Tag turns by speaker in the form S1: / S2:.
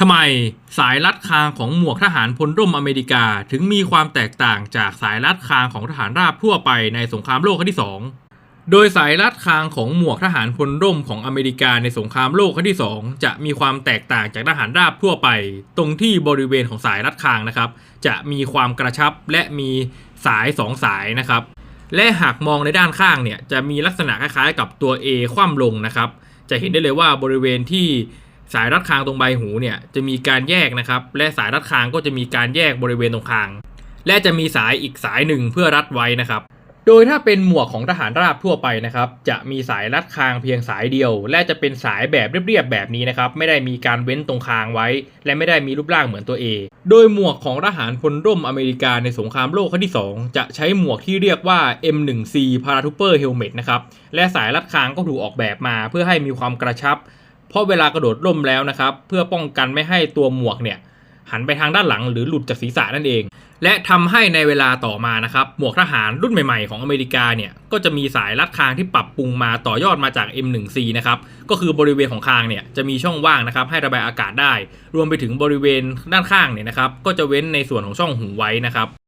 S1: ทำไมสายรัดคางของหมวกทหารพลร่มอเมริกาถึงมีความแตกต่างจากสายรัดคางของทหารราบทั่วไปในสงครามโลกครั้งที่ 2 โดยสายรัดคางของหมวกทหารพลร่มของอเมริกาในสงครามโลกครั้งที่ 2 จะมีความแตกต่างจากทหารราบทั่วไป ตรงที่บริเวณของสายรัดคางนะครับ จะมีความกระชับและมีสายสองสายนะครับ และหากมองในด้านข้างเนี่ยจะมีลักษณะคล้ายๆ กับตัว A คว่ำลงนะครับ จะเห็นได้เลยว่าบริเวณที่ สายรัดคางตรงใบหูเนี่ยจะมีการแยกนะครับ และสายรัดคางก็จะมีการแยกบริเวณตรงคาง และจะมีสายอีกสายหนึ่งเพื่อรัดไว้นะครับ โดยถ้าเป็นหมวกของทหารราบทั่วไปนะครับ จะมีสายรัดคางเพียงสายเดียว และจะเป็นสายแบบเรียบๆแบบนี้นะครับ ไม่ได้มีการเว้นตรงคางไว้ และไม่ได้มีรูปร่างเหมือนตัว A โดยหมวกของทหารพลร่มอเมริกาในสงครามโลกครั้งที่ 2 จะใช้หมวกที่เรียกว่า M1C Paratrooper Helmet นะครับและสายรัดคางก็ถูกออกแบบมาเพื่อให้มีความกระชับ เพราะเวลากระโดดร่มแล้วนะครับ เพื่อป้องกันไม่ให้ตัวหมวกเนี่ยหันไปทางด้านหลังหรือหลุดจากศีรษะนั่นเอง และทำให้ในเวลาต่อมานะครับหมวกทหารรุ่นใหม่ๆ ของอเมริกาเนี่ยก็จะมีสายรัดคางที่ปรับปรุงมาต่อยอดมาจาก M1C นะครับก็คือบริเวณของคางเนี่ยจะมีช่องว่างนะครับให้ระบายอากาศได้ รวมไปถึงบริเวณด้านข้างเนี่ยนะครับก็จะเว้นในส่วนของช่องหูไว้นะครับ